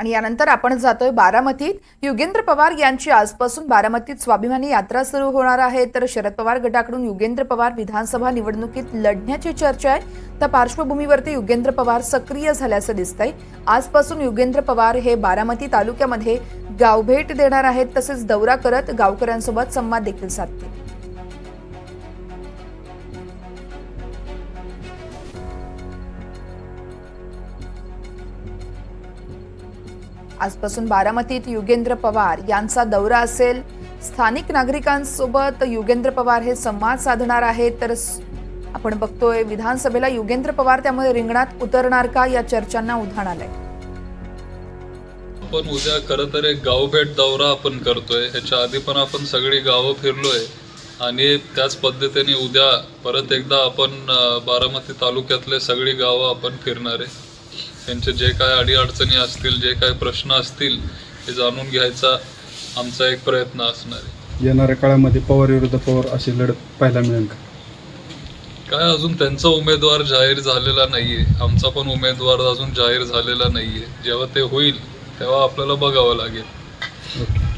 आणि यानंतर आपण जातोय बारामतीत. युगेंद्र पवार यांची आजपासून बारामतीत स्वाभिमानी यात्रा सुरू होणार आहे. तर शरद पवार गटाकडून युगेंद्र पवार विधानसभा निवडणुकीत लढण्याची चर्चा आहे. त्या पार्श्वभूमीवरती युगेंद्र पवार सक्रिय झाल्याचं दिसतंय. आजपासून युगेंद्र पवार हे बारामती तालुक्यामध्ये गावभेट देणार आहेत. तसेच दौरा करत गावकऱ्यांसोबत संवाद देखील साधतील. आजपासून बारामतीत युगेंद्र पवार यांचा दौरा असेल. स्थानिक नागरिकांसोबत युगेंद्र पवार हे संवाद साधणार आहेत. तर आपण बघतोय विधानसभेला युगेंद्र पवार त्यामुळे रिंगणात उतरणार का? या चर्चांना उधाण आलंय. आपण उद्या खरं तर एक गावभेट दौरा आपण करतोय. ह्याच्या आधी पण आपण सगळी गावं फिरलोय. आणि त्याच पद्धतीने उद्या परत एकदा आपण बारामती तालुक्यातले सगळी गावं आपण फिरणार आहे. त्यांचे जे काय अडीअडचणी असतील जे काय प्रश्न असतील हे जाणून घ्यायचा आमचा एक प्रयत्न असणार आहे. येणाऱ्या काळामध्ये पवार विरुद्ध पवार अशी लढत पाहायला मिळेल का? काय अजून त्यांचा उमेदवार जाहीर झालेला नाहीये. आमचा पण उमेदवार अजून जाहीर झालेला नाहीये. जेव्हा ते होईल तेव्हा आपल्याला बघावं लागेल. ओके.